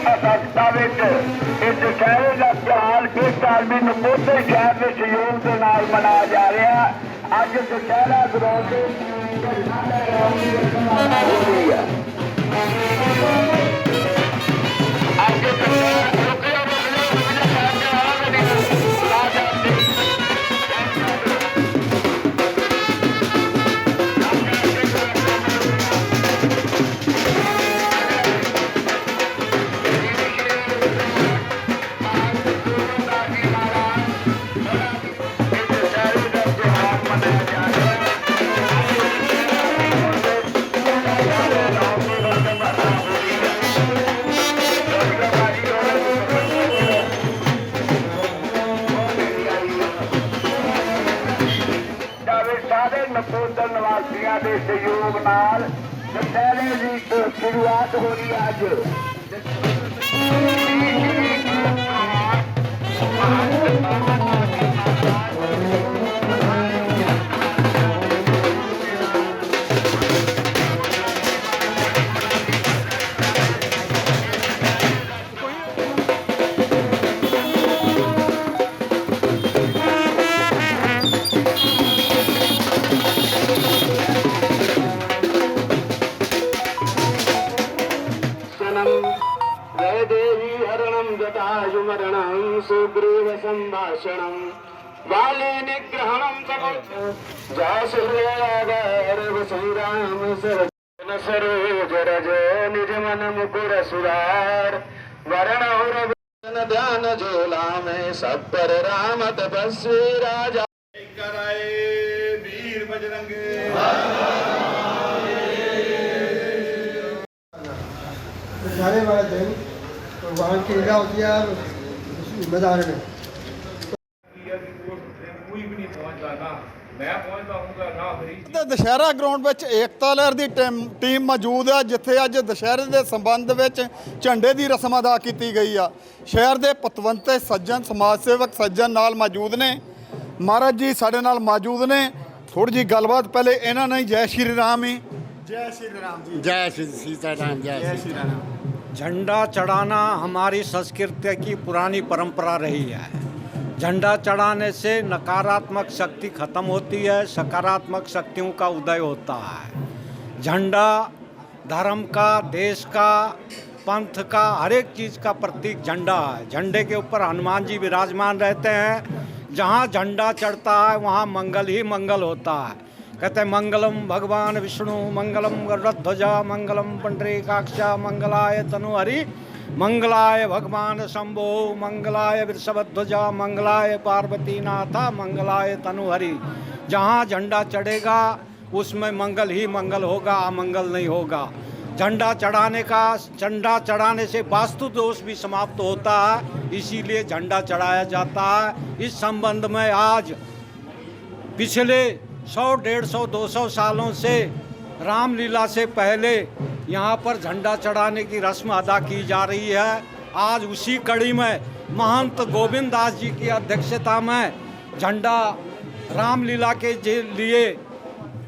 ਅਸਕਤਾ ਵਿੱਚ ਇਹ ਦੁਸ਼ਹਿਰੇ ਦਾ ਤਿਉਹਾਰ ਫਿਰ ਸਾਲ ਵੀ ਨਮੋਦੇ ਸ਼ਹਿਰ ਦੇ ਸਹਿਯੋਗ ਦੇ ਨਾਲ ਮਨਾਇਆ ਜਾ ਰਿਹਾ ਅੱਜ ਦੁਸ਼ਹਿਰਾ ਗਰਾਊਂਡ ਦੇ ਹੋ ਰਹੀ ਹੈ ਅੱਜ ਦੁਸ਼ਹਿਰਾ ਸ਼ੁਰੂਆਤ ਹੋ ਰਹੀ ਹੈ ਅੱਜ जटायुमरणं सुग्रीव सम्भाषणं बाले निग्रहणं तव जय श्रीराम संग्राम सर सरोज रज निज मन मुकुर सुधार वरण और ध्यान झोला में सब पर राम तपस्वी राजा कराए वीर बजरंग दशहरे वाले दिन भगवान की लीला होती है ਮੈਦਾਨ ਦੁਸ਼ਹਿਰਾ ਗਰਾਊਂਡ ਵਿੱਚ ਏਕਤਾ ਲਹਿਰ ਦੀ ਟੀਮ- ਟੀਮ ਮੌਜੂਦ ਹੈ ਜਿੱਥੇ ਅੱਜ ਦੁਸ਼ਹਿਰੇ ਦੇ ਸੰਬੰਧ ਵਿੱਚ ਝੰਡੇ ਦੀ ਰਸਮ ਅਦਾ ਕੀਤੀ ਗਈ ਆ। ਸ਼ਹਿਰ ਦੇ ਪਤਵੰਤੇ ਸੱਜਣ ਸਮਾਜ ਸੇਵਕ ਸੱਜਣ ਨਾਲ ਮੌਜੂਦ ਨੇ। ਮਹਾਰਾਜ ਜੀ ਸਾਡੇ ਨਾਲ ਮੌਜੂਦ ਨੇ। ਥੋੜੀ ਜੀ ਗੱਲਬਾਤ ਪਹਿਲੇ ਇਹਨਾਂ ਨੇ ਜੈ ਸ਼੍ਰੀ ਰਾਮ ਹੀ ਜੈ ਸ਼੍ਰੀ ਰਾਮ ਜੀ। ਜੈ ਸ਼੍ਰੀ ਸੀਤਾ ਰਾਮ ਜੈ ਸ਼੍ਰੀ ਰਾਮ। झंडा चढ़ाना हमारी संस्कृति की पुरानी परंपरा रही है। झंडा चढ़ाने से नकारात्मक शक्ति खत्म होती है, सकारात्मक शक्तियों का उदय होता है। झंडा धर्म का, देश का, पंथ का, हर एक चीज़ का प्रतीक झंडा है। झंडे के ऊपर हनुमान जी विराजमान रहते हैं। जहाँ झंडा चढ़ता है, वहाँ मंगल ही मंगल होता है। कहते हैं मंगलम भगवान विष्णु मंगलम गरुड़ध्वजा मंगलम पंडरीकाक्षा मंगलाय तनुहरि मंगलाय भगवान शंभो मंगलाय वृषभध्वजा मंगलाय पार्वती नाथा मंगलाय तनुहरि जहाँ झंडा चढ़ेगा उसमें मंगल ही मंगल होगा अमंगल नहीं होगा झंडा चढ़ाने का झंडा चढ़ाने से वास्तु दोष भी समाप्त होता है इसीलिए झंडा चढ़ाया जाता है इस संबंध में आज पिछले सौ, डेढ़ सौ, दो सौ सालों से रामलीला से पहले यहाँ पर झंडा चढ़ाने की रस्म अदा की जा रही है। आज उसी कड़ी में महंत गोविंद दास जी की अध्यक्षता में झंडा रामलीला के लिए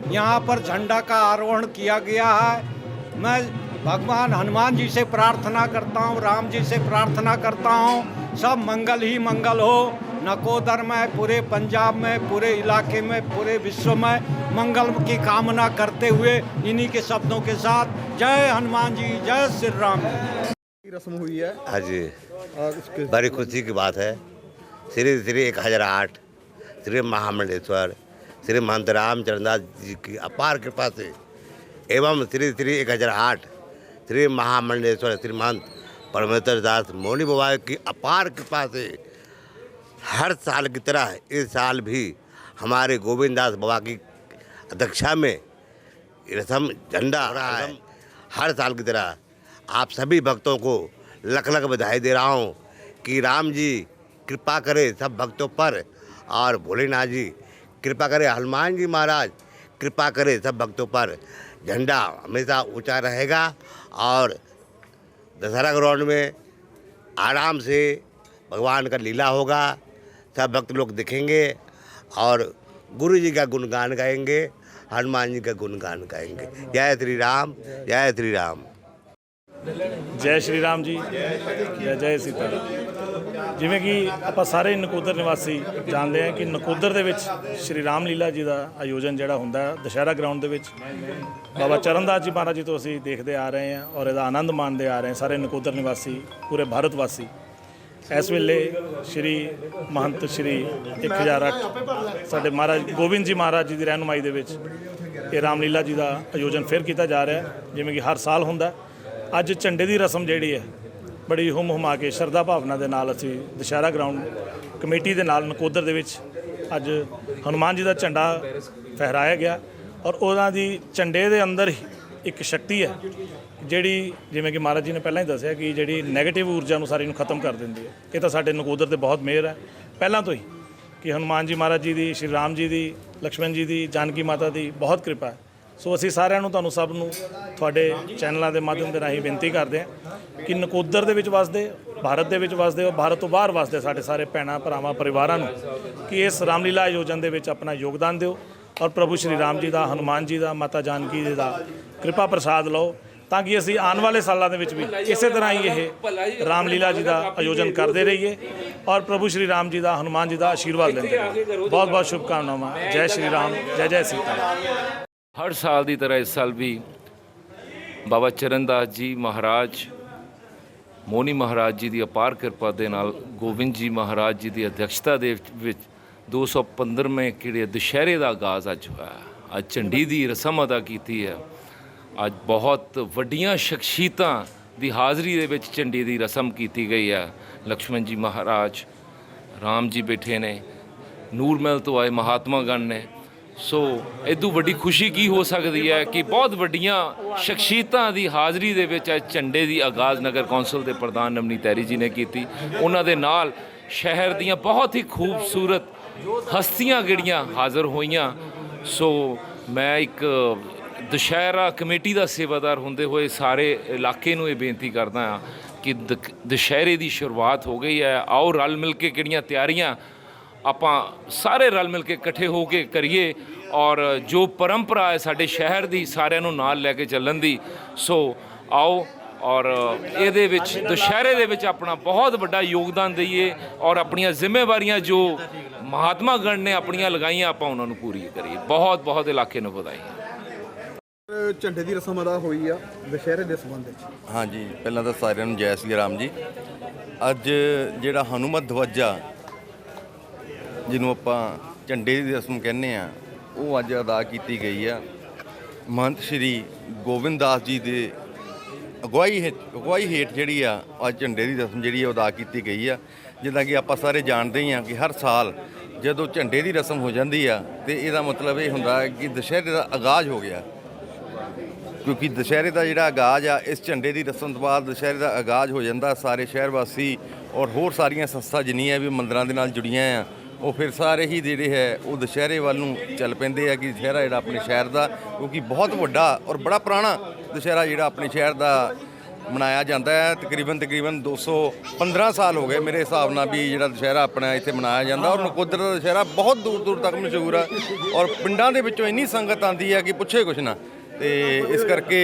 यहाँ पर झंडा का आरोहण किया गया है। मैं भगवान हनुमान जी से प्रार्थना करता हूँ, राम जी से प्रार्थना करता हूँ, सब मंगल ही मंगल हो। नकोदर में पूरे पंजाब में पूरे इलाके में पूरे विश्व में मंगल की कामना करते हुए इन्हीं के शब्दों के साथ जय हनुमान जी जय श्री राम। की रस्म हुई है। हाँ जी। बड़ी खुशी की बात है। श्री श्री एक हज़ार आठ श्री महामंडेश्वर श्री महंत रामचंद्रदास जी की अपार कृपा से एवं श्री श्री एक हज़ार आठ श्री महामंडेश्वर श्री महंत परमेश्वर दास मौनी बाबा की अपार कृपा से हर साल की तरह इस साल भी हमारे गोविंद दास बाबा की अध्यक्षा में रसम झंडा हो रहा है। हर साल की तरह आप सभी भक्तों को लख लख बधाई दे रहा हूँ कि राम जी कृपा करें सब भक्तों पर और भोलेनाथ जी कृपा करें हनुमान जी महाराज कृपा करें सब भक्तों पर। झंडा हमेशा ऊँचा रहेगा और दशहरा ग्राउंड में आराम से भगवान का लीला होगा। सब भक्त लोग दिखेंगे और गुरु जी का गुणगान गाएंगे हनुमान जी का गुणगान गाएंगे जय श्री राम जय श्री राम ਜੈ ਸ਼੍ਰੀ ਰਾਮ ਜੀ ਜੈ ਜੈ ਸੀਤਾ ਰਾਮ ਜਿਵੇਂ ਕਿ ਆਪਾਂ ਸਾਰੇ ਨਕੋਦਰ ਨਿਵਾਸੀ ਜਾਣਦੇ ਹਾਂ ਕਿ ਨਕੋਦਰ ਦੇ ਵਿੱਚ ਸ਼੍ਰੀ ਰਾਮ ਲੀਲਾ ਜੀ ਦਾ ਆਯੋਜਨ ਜਿਹੜਾ ਹੁੰਦਾ ਹੈ ਦੁਸ਼ਹਿਰਾ ਗਰਾਊਂਡ ਦੇ ਵਿੱਚ ਬਾਬਾ ਚਰਨਦਾਸ ਜੀ ਮਹਾਰਾਜ ਜੀ ਤੋਂ ਅਸੀਂ ਦੇਖਦੇ ਆ ਰਹੇ ਹਾਂ ਔਰ ਇਹਦਾ ਆਨੰਦ ਮਾਣਦੇ ਆ ਰਹੇ ਹਾਂ ਸਾਰੇ ਨਕੋਦਰ ਨਿਵਾਸੀ ਪੂਰੇ ਭਾਰਤ ਵਾਸੀ ਇਸ ਵੇਲੇ ਸ਼੍ਰੀ ਮਹੰਤ ਸ਼੍ਰੀ 1008 ਸਾਡੇ ਮਹਾਰਾਜ ਗੋਬਿੰਦ ਜੀ ਮਹਾਰਾਜ ਜੀ ਦੀ ਰਹਿਨੁਮਾਈ ਦੇ ਵਿੱਚ ਇਹ ਰਾਮਲੀਲਾ ਜੀ ਦਾ ਆਯੋਜਨ ਫਿਰ ਕੀਤਾ ਜਾ ਰਿਹਾ ਹੈ, ਜਿਵੇਂ ਕਿ ਹਰ ਸਾਲ ਹੁੰਦਾ ਅੱਜ ਝੰਡੇ ਦੀ ਰਸਮ ਜਿਹੜੀ ਹੈ, ਬੜੀ ਹੁਮ ਹੁਮਾ ਕੇ ਸ਼ਰਧਾ ਭਾਵਨਾ ਦੇ ਨਾਲ ਅਸੀਂ ਦੁਸ਼ਹਿਰਾ ਗਰਾਊਂਡ ਕਮੇਟੀ ਦੇ ਨਾਲ ਨਕੋਦਰ ਦੇ ਵਿੱਚ ਅੱਜ ਹਨੂਮਾਨ ਜੀ ਦਾ ਝੰਡਾ ਫਹਿਰਾਇਆ ਗਿਆ ਔਰ ਉਹਨਾਂ ਦੀ ਝੰਡੇ ਦੇ ਅੰਦਰ ਹੀ ਇੱਕ ਸ਼ਕਤੀ ਹੈ ਜਿਹੜੀ ਜਿਵੇਂ ਕਿ ਮਹਾਰਾਜ ਜੀ ਨੇ ਪਹਿਲਾਂ ਹੀ ਦੱਸਿਆ ਕਿ ਜਿਹੜੀ 네ਗੇਟਿਵ ਊਰਜਾ ਨੂੰ ਸਾਰੀ ਨੂੰ ਖਤਮ ਕਰ ਦਿੰਦੀ ਹੈ, ਇਹ ਤਾਂ ਸਾਡੇ ਨਕੋਦਰ ਤੇ ਬਹੁਤ ਮਿਹਰ ਹੈ। ਪਹਿਲਾਂ ਤੋਂ ਹੀ ਕਿ ਹਨੂਮਾਨ ਜੀ ਮਹਾਰਾਜ ਜੀ ਦੀ, ਸ਼੍ਰੀ ਰਾਮ ਜੀ ਦੀ, ਲਕਸ਼ਮਣ ਜੀ ਦੀ, ਜਾਨਕੀ ਮਾਤਾ ਦੀ ਬਹੁਤ ਕਿਰਪਾ ਹੈ। ਸੋ ਅਸੀਂ ਸਾਰਿਆਂ ਨੂੰ ਤੁਹਾਨੂੰ ਸਭ ਨੂੰ ਤੁਹਾਡੇ ਚੈਨਲਾਂ ਦੇ ਮਾਧਿਅਮ ਦੇ ਰਾਹੀਂ ਬੇਨਤੀ ਕਰਦੇ ਹਾਂ ਕਿ ਨਕੋਦਰ ਦੇ ਵਿੱਚ ਵਸਦੇ, ਭਾਰਤ ਦੇ ਵਿੱਚ ਵਸਦੇ ਹੋ ਭਾਰਤ ਤੋਂ ਬਾਹਰ ਵਸਦੇ ਸਾਡੇ ਸਾਰੇ ਭੈਣਾਂ, ਭਰਾਵਾਂ, ਪਰਿਵਾਰਾਂ ਨੂੰ ਕਿ ਇਸ ਰਾਮਲੀਲਾ ਆਯੋਜਨ ਦੇ ਵਿੱਚ ਆਪਣਾ ਯੋਗਦਾਨ ਦਿਓ ਔਰ ਪ੍ਰਭੂ ਸ਼੍ਰੀ ਰਾਮ ਜੀ ਦਾ, ਹਨੂਮਾਨ ਜੀ ਦਾ, ਮਾਤਾ ਜਾਨਕੀ ਜੀ ਦਾ ਕਿਰਪਾ ਪ੍ਰਸਾਦ ਲਓ। ਤਾਂ ਕਿ ਅਸੀਂ ਆਉਣ ਵਾਲੇ ਸਾਲਾਂ ਦੇ ਵਿੱਚ ਵੀ ਇਸੇ ਤਰ੍ਹਾਂ ਹੀ ਇਹ ਰਾਮਲੀਲਾ ਜੀ ਦਾ ਆਯੋਜਨ ਕਰਦੇ ਰਹੀਏ ਔਰ ਪ੍ਰਭੂ ਸ਼੍ਰੀ ਰਾਮ ਜੀ ਦਾ ਹਨੂਮਾਨ ਜੀ ਦਾ ਆਸ਼ੀਰਵਾਦ ਲੈਂਦੇ ਬਹੁਤ ਬਹੁਤ ਸ਼ੁਭਕਾਮਨਾਵਾਂ। ਜੈ ਸ਼੍ਰੀ ਰਾਮ ਜੈ ਜੈ ਸੀਤਾ ਹਰ ਸਾਲ ਦੀ ਤਰ੍ਹਾਂ ਇਸ ਸਾਲ ਵੀ ਬਾਬਾ ਚਰਨਦਾਸ ਜੀ ਮਹਾਰਾਜ ਮੋਨੀ ਮਹਾਰਾਜ ਜੀ ਦੀ ਅਪਾਰ ਕਿਰਪਾ ਦੇ ਨਾਲ ਗੋਬਿੰਦ ਜੀ ਮਹਾਰਾਜ ਜੀ ਦੀ ਅਧਿਕਸ਼ਤਾ ਦੇ ਵਿੱਚ 215ਵੇਂ ਕਿਹੜੇ ਦੁਸ਼ਹਿਰੇ ਦਾ ਆਗਾਜ਼ ਅੱਜ ਹੋਇਆ। ਅੱਜ ਝੰਡੀ ਦੀ ਰਸਮ ਅਦਾ ਕੀਤੀ ਹੈ। ਅੱਜ ਬਹੁਤ ਵੱਡੀਆਂ ਸ਼ਖਸੀਅਤਾਂ ਦੀ ਹਾਜ਼ਰੀ ਦੇ ਵਿੱਚ ਝੰਡੀ ਦੀ ਰਸਮ ਕੀਤੀ ਗਈ ਹੈ। ਲਕਸ਼ਮਣ ਜੀ ਮਹਾਰਾਜ, ਰਾਮ ਜੀ ਬੈਠੇ ਨੇ ਨੂਰਮਹਿਲ ਤੋਂ ਆਏ ਮਹਾਤਮਾ ਗਣ ਨੇ। ਸੋ ਇਦੋਂ ਵੱਡੀ ਖੁਸ਼ੀ ਕੀ ਹੋ ਸਕਦੀ ਹੈ ਕਿ ਬਹੁਤ ਵੱਡੀਆਂ ਸ਼ਖਸੀਅਤਾਂ ਦੀ ਹਾਜ਼ਰੀ ਦੇ ਵਿੱਚ ਅੱਜ ਝੰਡੇ ਦੀ ਆਗਾਜ਼ ਨਗਰ ਕੌਂਸਲ ਦੇ ਪ੍ਰਧਾਨ ਨਵਨੀਤ ਤੈਰੀ ਜੀ ਨੇ ਕੀਤੀ। ਉਹਨਾਂ ਦੇ ਨਾਲ ਸ਼ਹਿਰ ਦੀਆਂ ਬਹੁਤ ਹੀ ਖੂਬਸੂਰਤ ਹਸਤੀਆਂ ਜਿਹੜੀਆਂ ਹਾਜ਼ਰ ਹੋਈਆਂ। ਸੋ ਮੈਂ ਇੱਕ ਦੁਸ਼ਹਿਰਾ ਕਮੇਟੀ ਦਾ ਸੇਵਾਦਾਰ ਹੁੰਦੇ ਹੋਏ ਸਾਰੇ ਇਲਾਕੇ ਨੂੰ ਇਹ ਬੇਨਤੀ ਕਰਦਾ ਹਾਂ ਕਿ ਦ- ਦੁਸ਼ਹਿਰੇ ਦੀ ਸ਼ੁਰੂਆਤ ਹੋ ਗਈ ਹੈ। ਆਓ ਰਲ ਮਿਲ ਕੇ ਕਿਹੜੀਆਂ ਤਿਆਰੀਆਂ ਆਪਾਂ ਸਾਰੇ ਰਲ ਮਿਲ ਕੇ ਇਕੱਠੇ ਹੋ ਕੇ ਕਰੀਏ ਔਰ ਜੋ ਪਰੰਪਰਾ ਹੈ ਸਾਡੇ ਸ਼ਹਿਰ ਦੀ ਸਾਰਿਆਂ ਨੂੰ ਨਾਲ ਲੈ ਕੇ ਚੱਲਣ ਦੀ, ਸੋ ਆਓ ਔਰ ਇਹਦੇ ਵਿੱਚ, ਦੁਸ਼ਹਿਰੇ ਦੇ ਵਿੱਚ ਆਪਣਾ ਬਹੁਤ ਵੱਡਾ ਯੋਗਦਾਨ ਦਈਏ ਔਰ ਆਪਣੀਆਂ ਜ਼ਿੰਮੇਵਾਰੀਆਂ ਜੋ ਮਹਾਤਮਾ ਗਣ ਨੇ ਆਪਣੀਆਂ ਲਗਾਈਆਂ ਆਪਾਂ ਉਹਨਾਂ ਨੂੰ ਪੂਰੀ ਕਰੀਏ। ਬਹੁਤ ਬਹੁਤ ਇਲਾਕੇ ਨੂੰ ਵਧਾਈਆਂ। ਝੰਡੇ ਦੀ ਰਸਮ ਅਦਾ ਹੋਈ ਆ ਦੁਸ਼ਹਿਰੇ ਦੇ ਸੰਬੰਧ ਵਿੱਚ। ਹਾਂਜੀ, ਪਹਿਲਾਂ ਤਾਂ ਸਾਰਿਆਂ ਨੂੰ ਜੈ ਸ੍ਰੀ ਰਾਮ ਜੀ। ਅੱਜ ਜਿਹੜਾ ਹਨੂਮਤ ਧਵਜਾ, ਜਿਹਨੂੰ ਆਪਾਂ ਝੰਡੇ ਦੀ ਰਸਮ ਕਹਿੰਦੇ ਆ, ਉਹ ਅੱਜ ਅਦਾ ਕੀਤੀ ਗਈ ਆ। ਮਹੰਤ ਸ਼੍ਰੀ ਗੋਬਿੰਦ ਦਾਸ ਜੀ ਦੇ ਅਗਵਾਈ ਹੇਠ ਅਗਵਾਈ ਹੇਠ ਜਿਹੜੀ ਆ, ਅੱਜ ਝੰਡੇ ਦੀ ਰਸਮ ਜਿਹੜੀ ਆ, ਉਹ ਅਦਾ ਕੀਤੀ ਗਈ ਆ। ਜਿੱਦਾਂ ਕਿ ਆਪਾਂ ਸਾਰੇ ਜਾਣਦੇ ਹੀ ਆ ਕਿ ਹਰ ਸਾਲ ਜਦੋਂ ਝੰਡੇ ਦੀ ਰਸਮ ਹੋ ਜਾਂਦੀ ਆ, ਤੇ ਇਹਦਾ ਮਤਲਬ ਇਹ ਹੁੰਦਾ ਕਿ ਦੁਸ਼ਹਿਰੇ ਦਾ ਆਗਾਜ਼ ਹੋ ਗਿਆ। ਕਿਉਂਕਿ ਦੁਸ਼ਹਿਰੇ ਦਾ ਜਿਹੜਾ ਆਗਾਜ਼ ਆ, ਇਸ ਝੰਡੇ ਦੀ ਰਸਮ ਤੋਂ ਬਾਅਦ ਦੁਸ਼ਹਿਰੇ ਦਾ ਆਗਾਜ਼ ਹੋ ਜਾਂਦਾ, ਸਾਰੇ ਸ਼ਹਿਰ ਵਾਸੀ ਔਰ ਹੋਰ ਸਾਰੀਆਂ ਸੰਸਥਾ ਜਿੰਨੀਆਂ ਵੀ ਮੰਦਰਾਂ ਦੇ ਨਾਲ ਜੁੜੀਆਂ ਆ, ਉਹ ਫਿਰ ਸਾਰੇ ਹੀ ਜਿਹੜੇ ਹੈ, ਉਹ ਦੁਸ਼ਹਿਰੇ ਵੱਲ ਨੂੰ ਚੱਲ ਪੈਂਦੇ ਆ ਕਿ ਦੁਸ਼ਹਿਰਾ ਜਿਹੜਾ ਆਪਣੇ ਸ਼ਹਿਰ ਦਾ, ਕਿਉਂਕਿ ਬਹੁਤ ਵੱਡਾ ਔਰ ਬੜਾ ਪੁਰਾਣਾ ਦੁਸ਼ਹਿਰਾ ਜਿਹੜਾ ਆਪਣੇ ਸ਼ਹਿਰ ਦਾ ਮਨਾਇਆ ਜਾਂਦਾ ਹੈ। ਤਕਰੀਬਨ ਤਕਰੀਬਨ 215 ਸਾਲ ਹੋ ਗਏ ਮੇਰੇ ਹਿਸਾਬ ਨਾਲ ਵੀ ਜਿਹੜਾ ਦੁਸ਼ਹਿਰਾ ਆਪਣਾ ਇੱਥੇ ਮਨਾਇਆ ਜਾਂਦਾ ਔਰ ਨਕੋਦਰ ਦਾ ਦੁਸ਼ਹਿਰਾ ਬਹੁਤ ਦੂਰ ਦੂਰ ਤੱਕ ਮਸ਼ਹੂਰ ਆ ਔਰ ਪਿੰਡਾਂ ਦੇ ਵਿੱਚੋਂ ਇੰਨੀ ਸੰਗਤ ਆਉਂਦੀ ਹੈ ਕਿ ਪੁੱਛੇ ਕੁਛ ਨਾ। ਤੇ ਇਸ ਕਰਕੇ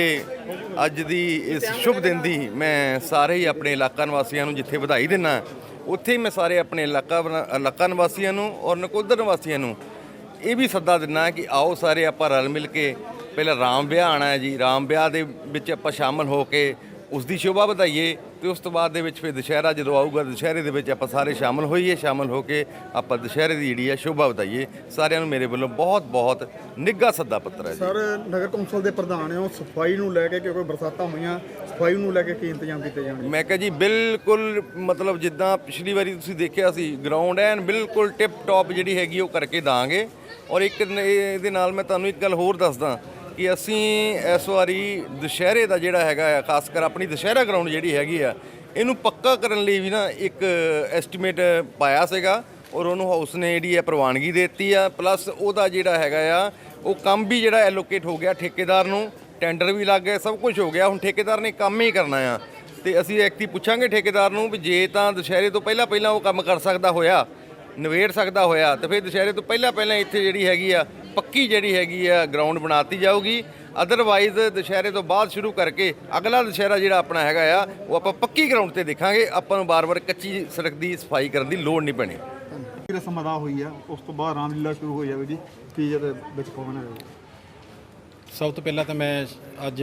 ਅੱਜ ਦੀ ਇਸ ਸ਼ੁਭ ਦਿਨ ਦੀ ਮੈਂ ਸਾਰੇ ਹੀ ਆਪਣੇ ਇਲਾਕਾ ਨਿਵਾਸੀਆਂ ਨੂੰ ਜਿੱਥੇ ਵਧਾਈ ਦਿੰਨਾ, ਉੱਥੇ ਹੀ ਮੈਂ ਸਾਰੇ ਆਪਣੇ ਇਲਾਕਾ ਇਲਾਕਾ ਨਿਵਾਸੀਆਂ ਨੂੰ ਔਰ ਨਕੋਦਰ ਨਿਵਾਸੀਆਂ ਨੂੰ ਇਹ ਵੀ ਸੱਦਾ ਦਿੰਨਾ ਕਿ ਆਓ ਸਾਰੇ ਆਪਾਂ ਰਲ ਮਿਲ ਕੇ, ਪਹਿਲਾਂ ਰਾਮ ਵਿਆਹ ਆਣਾ ਹੈ ਜੀ, ਰਾਮ ਵਿਆਹ ਦੇ ਵਿੱਚ ਆਪਾਂ ਸ਼ਾਮਲ ਹੋ ਕੇ ਉਸ ਦੀ ਸ਼ੋਭਾ ਵਧਾਈਏ ਤੇ ਉਸ ਤੋਂ ਬਾਅਦ ਦੇ ਵਿੱਚ ਫਿਰ ਦੁਸ਼ਹਿਰਾ ਜਦੋਂ ਆਊਗਾ ਦੁਸ਼ਹਿਰੇ ਦੇ ਵਿੱਚ ਆਪਾਂ ਸਾਰੇ ਸ਼ਾਮਲ ਹੋਈਏ ਸ਼ਾਮਲ ਹੋ ਕੇ ਆਪਾਂ ਦੁਸ਼ਹਿਰੇ ਦੀ ਜਿਹੜੀ ਹੈ ਸ਼ੋਭਾ ਵਧਾਈਏ। ਸਾਰਿਆਂ ਨੂੰ ਮੇਰੇ ਵੱਲੋਂ ਬਹੁਤ ਬਹੁਤ ਨਿੱਘਾ ਸੱਦਾ ਪੱਤਰ ਹੈ ਜੀ। ਸਰ ਨਗਰ ਕੌਂਸਲ ਦੇ ਪ੍ਰਧਾਨ ਹੋ ਸਫ਼ਾਈ ਨੂੰ ਲੈ ਕੇ ਕਿਉਂਕਿ ਬਰਸਾਤਾਂ ਹੋਈਆਂ ਸਫ਼ਾਈ ਨੂੰ ਲੈ ਕੇ ਕੀ ਇੰਤਜ਼ਾਮ ਕੀਤੇ ਜਾਣਗੇ? ਮੈਂ ਕਿਹਾ ਜੀ ਬਿਲਕੁਲ ਮਤਲਬ ਜਿੱਦਾਂ ਪਿਛਲੀ ਵਾਰੀ ਤੁਸੀਂ ਦੇਖਿਆ ਸੀ ਗਰਾਊਂਡ ਐਨ ਬਿਲਕੁਲ ਟਿਪ ਟੌਪ ਜਿਹੜੀ ਹੈਗੀ ਉਹ ਕਰਕੇ ਦਾਂਗੇ। ਔਰ ਇੱਕ ਇਹਦੇ ਨਾਲ ਮੈਂ ਤੁਹਾਨੂੰ ਇੱਕ ਗੱਲ ਹੋਰ ਦੱਸਦਾ। ਕਿ ਅਸੀਂ ਇਸ ਵਾਰੀ ਦੁਸ਼ਹਿਰੇ ਦਾ ਜਿਹੜਾ ਹੈਗਾ ਆ, ਖਾਸ ਕਰ ਆਪਣੀ ਦੁਸ਼ਹਿਰਾ ਗਰਾਊਂਡ ਜਿਹੜੀ ਹੈਗੀ ਆ, ਇਹਨੂੰ ਪੱਕਾ ਕਰਨ ਲਈ ਵੀ ਨਾ ਇੱਕ ਐਸਟੀਮੇਟ ਪਾਇਆ ਸੀਗਾ ਔਰ ਉਹਨੂੰ ਹਾਊਸ ਨੇ ਜਿਹੜੀ ਹੈ ਪ੍ਰਵਾਨਗੀ ਦੇ ਦਿੱਤੀ ਆ ਪਲੱਸ ਉਹਦਾ ਜਿਹੜਾ ਹੈਗਾ ਆ, ਉਹ ਕੰਮ ਵੀ ਜਿਹੜਾ ਐਲੋਕੇਟ ਹੋ ਗਿਆ ਠੇਕੇਦਾਰ ਨੂੰ ਟੈਂਡਰ ਵੀ ਲੱਗ ਗਿਆ, ਸਭ ਕੁਝ ਹੋ ਗਿਆ, ਹੁਣ ਠੇਕੇਦਾਰ ਨੇ ਕੰਮ ਹੀ ਕਰਨਾ ਆ। ਤੇ ਅਸੀਂ ਐਕਤੀ ਪੁੱਛਾਂਗੇ ਠੇਕੇਦਾਰ ਨੂੰ ਵੀ ਜੇ ਤਾਂ ਦੁਸ਼ਹਿਰੇ ਤੋਂ ਪਹਿਲਾਂ ਪਹਿਲਾਂ ਉਹ ਕੰਮ ਕਰ ਸਕਦਾ ਹੋਇਆ ਨਵੇੜ ਸਕਦਾ ਹੋਇਆ, ਤੇ ਫਿਰ ਦੁਸ਼ਹਿਰੇ ਤੋਂ ਪਹਿਲਾਂ ਪਹਿਲਾਂ ਇੱਥੇ ਜਿਹੜੀ ਹੈਗੀ ਆ ਪੱਕੀ ਜਿਹੜੀ ਹੈਗੀ ਆ ਗਰਾਊਂਡ ਬਣਾਤੀ ਜਾਊਗੀ। ਅਦਰਵਾਈਜ਼ ਦੁਸ਼ਹਿਰੇ ਤੋਂ ਬਾਅਦ ਸ਼ੁਰੂ ਕਰਕੇ ਅਗਲਾ ਦੁਸ਼ਹਿਰਾ ਜਿਹੜਾ ਆਪਣਾ ਹੈਗਾ ਆ ਉਹ ਆਪਾਂ ਪੱਕੀ ਗਰਾਊਂਡ ਤੇ ਦੇਖਾਂਗੇ। ਆਪਾਂ ਨੂੰ ਬਾਰ-ਬਾਰ ਕੱਚੀ ਸੜਕ ਦੀ ਸਫ਼ਾਈ ਕਰਨ ਦੀ ਲੋੜ ਨਹੀਂ ਪੈਣੀ। ਰਸਮ ਅਦਾ ਹੋਈ ਆ। ਉਸ ਤੋਂ ਬਾਅਦ ਰਾਮਲੀਲਾ ਸ਼ੁਰੂ ਹੋ ਜਾਵੇ ਜੀ ਕੀ ਇਹਦੇ ਵਿੱਚ ਪਾਉਣਾ ਹੈ ਸਭ ਤੋਂ ਪਹਿਲਾਂ ਤਾਂ ਮੈਂ ਅੱਜ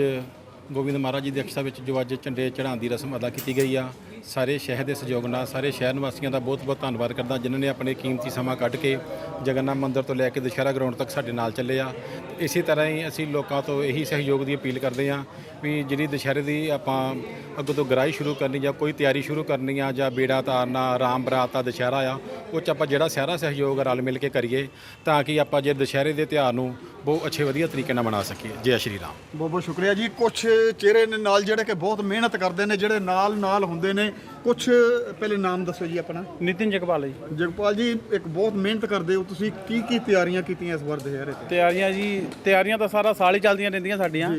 ਗੋਬਿੰਦ ਮਹਾਰਾਜ ਜੀ ਦੀ ਅਕਸ਼ਾ ਵਿੱਚ ਜੋ ਅੱਜ ਝੰਡੇ ਚੜ੍ਹਾਉਣ ਦੀ ਰਸਮ ਅਦਾ ਕੀਤੀ ਗਈ ਆ। ਸਾਰੇ ਸ਼ਹਿਰ ਦੇ ਸਹਿਯੋਗ ਨਾਲ ਸਾਰੇ ਸ਼ਹਿਰ ਨਿਵਾਸੀਆਂ ਦਾ ਬਹੁਤ-ਬਹੁਤ ਧੰਨਵਾਦ ਕਰਦਾ, ਜਿਨ੍ਹਾਂ ਨੇ ਆਪਣੇ ਕੀਮਤੀ ਸਮਾਂ ਕੱਢ ਕੇ ਜਗਨਨਾਥ ਮੰਦਿਰ ਤੋਂ ਲੈ ਕੇ ਦੁਸ਼ਹਿਰਾ ਗਰਾਊਂਡ ਤੱਕ ਸਾਡੇ ਨਾਲ ਚੱਲੇ ਆ। ਤੇ ਇਸੇ ਤਰ੍ਹਾਂ ਹੀ ਅਸੀਂ ਲੋਕਾਂ ਤੋਂ ਇਹੀ ਸਹਿਯੋਗ ਦੀ ਅਪੀਲ ਕਰਦੇ ਆ ਵੀ ਜਿਹੜੀ ਦੁਸ਼ਹਿਰੇ ਦੀ ਆਪਾਂ ਅੱਗੋਂ ਤੋਂ ਗਰਾਈ ਸ਼ੁਰੂ ਕਰਨੀ ਜਾਂ ਕੋਈ ਤਿਆਰੀ ਸ਼ੁਰੂ ਕਰਨੀ ਆ ਜਾਂ ਬੇੜਾ ਤਾਰਨਾ, ਰਾਮ ਬਰਾਤ ਦਾ ਦੁਸ਼ਹਿਰਾ ਆ, ਉਹ 'ਚ ਆਪਾਂ ਜਿਹੜਾ ਸਾਰਾ ਸਹਿਯੋਗ ਰਲ ਮਿਲ ਕੇ ਕਰੀਏ ਤਾਂ ਕਿ ਆਪਾਂ ਜੇ ਦੁਸ਼ਹਿਰੇ ਦੇ ਤਿਉਹਾਰ ਨੂੰ ਬਹੁਤ ਅੱਛੇ ਵਧੀਆ ਤਰੀਕੇ ਨਾਲ ਮਨਾ ਸਕੀਏ। ਜੈ ਸ਼੍ਰੀ ਰਾਮ। ਬਹੁਤ ਬਹੁਤ ਸ਼ੁਕਰੀਆ ਜੀ। ਕੁਝ ਚਿਹਰੇ ਨੇ ਨਾਲ ਜਿਹੜੇ ਕਿ ਬਹੁਤ ਮਿਹਨਤ ਕਰਦੇ ਨੇ, ਜਿਹੜੇ ਨਾਲ ਨਾਲ ਹੁੰਦੇ ਨੇ ਕੁਝ ਪਹਿਲੇ ਨਾਮ ਦੱਸੋ ਜੀ ਆਪਣਾ? ਨਿਤਿਨ ਜਗਪਾਲ ਜੀ। ਜਗਪਾਲ ਜੀ ਇੱਕ ਬਹੁਤ ਮਿਹਨਤ ਕਰਦੇ ਹੋ ਤੁਸੀਂ ਕੀ ਕੀ ਤਿਆਰੀਆਂ ਕੀਤੀਆਂ ਇਸ ਵਾਰ ਦੁਸ਼ਹਿਰੇ ਤੇ? ਤਿਆਰੀਆਂ ਜੀ ਤਿਆਰੀਆਂ ਤਾਂ ਸਾਰਾ ਸਾਲ ਹੀ ਚੱਲਦੀਆਂ ਰਹਿੰਦੀਆਂ ਸਾਡੀਆਂ।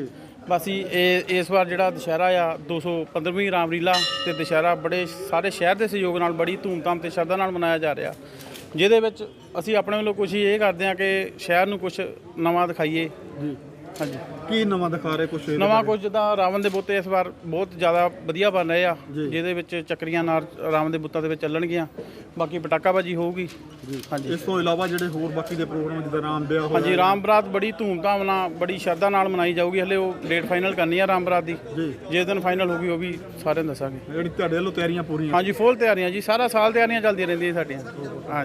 ਬਸ ਹੀ ਇਹ ਇਸ ਵਾਰ ਜਿਹੜਾ ਦੁਸ਼ਹਿਰਾ ਆ 215ਵੀਂ ਰਾਮਲੀਲਾ ਤੇ ਦੁਸ਼ਹਿਰਾ ਬੜੇ ਸਾਰੇ ਸ਼ਹਿਰ ਦੇ ਸਹਿਯੋਗ ਨਾਲ ਬੜੀ ਧੂਮਧਾਮ ਤੇ ਸ਼ਰਧਾ ਨਾਲ ਮਨਾਇਆ ਜਾ ਰਿਹਾ। ਜਿਹਦੇ ਵਿੱਚ ਅਸੀਂ ਆਪਣੇ ਵੱਲੋਂ ਕੁਝ ਇਹ ਕਰਦੇ ਹਾਂ ਕਿ ਸ਼ਹਿਰ ਨੂੰ ਕੁਝ ਨਵਾਂ ਦਿਖਾਈਏ। ਜੀ। ਹਾਂਜੀ। ਕੀ ਨਵਾਂ ਦਿਖਾ ਰਹੇ ਕੁਝ ਨਵਾਂ ਕੁਝ ਜਿੱਦਾਂ ਰਾਵਣ ਦੇ ਬੁੱਤ ਇਸ ਵਾਰ ਬਹੁਤ ਜ਼ਿਆਦਾ ਵਧੀਆ ਬਣ ਰਹੇ ਆ ਜਿਹਦੇ ਵਿੱਚ ਚੱਕਰੀਆਂ ਨਾਲ ਰਾਵਣ ਦੇ ਬੁੱਤਾਂ ਦੇ ਵਿੱਚ ਚੱਲਣਗੀਆਂ। ਬਾਕੀ ਪਟਾਕਾਬਾਜੀ ਹੋਊਗੀ। ਹਾਂਜੀ। ਇਸ ਤੋਂ ਇਲਾਵਾ ਜਿਹੜੇ ਹੋਰ ਬਾਕੀ ਦੇ ਪ੍ਰੋਗਰਾਮ ਜਿੱਦਾਂ ਰਾਮ ਵਿਆਹ ਹੋਇਆ ਹਾਂਜੀ ਰਾਮ ਬਰਾਤ ਬੜੀ ਧੂਮਧਾਮ ਨਾਲ ਬੜੀ ਸ਼ਰਧਾ ਨਾਲ ਮਨਾਈ ਜਾਊਗੀ। ਹਲੇ ਉਹ ਡੇਟ ਫਾਈਨਲ ਕਰਨੀ ਆ ਰਾਮ ਬਰਾਤ ਦੀ। ਜਿਸ ਦਿਨ ਫਾਈਨਲ ਹੋਊਗੀ ਉਹ ਵੀ ਸਾਰਿਆਂ ਨੂੰ ਦੱਸਾਂਗੇ। ਜਿਹੜੀ ਤੁਹਾਡੇ ਵੱਲੋਂ ਤਿਆਰੀਆਂ ਪੂਰੀਆਂ। ਹਾਂਜੀ ਫੁੱਲ ਤਿਆਰੀਆਂ ਜੀ। ਸਾਰਾ ਸਾਲ ਤਿਆਰੀਆਂ ਚੱਲਦੀਆਂ ਰਹਿੰਦੀਆਂ ਸਾਡੀਆਂ। ਹਾਂ।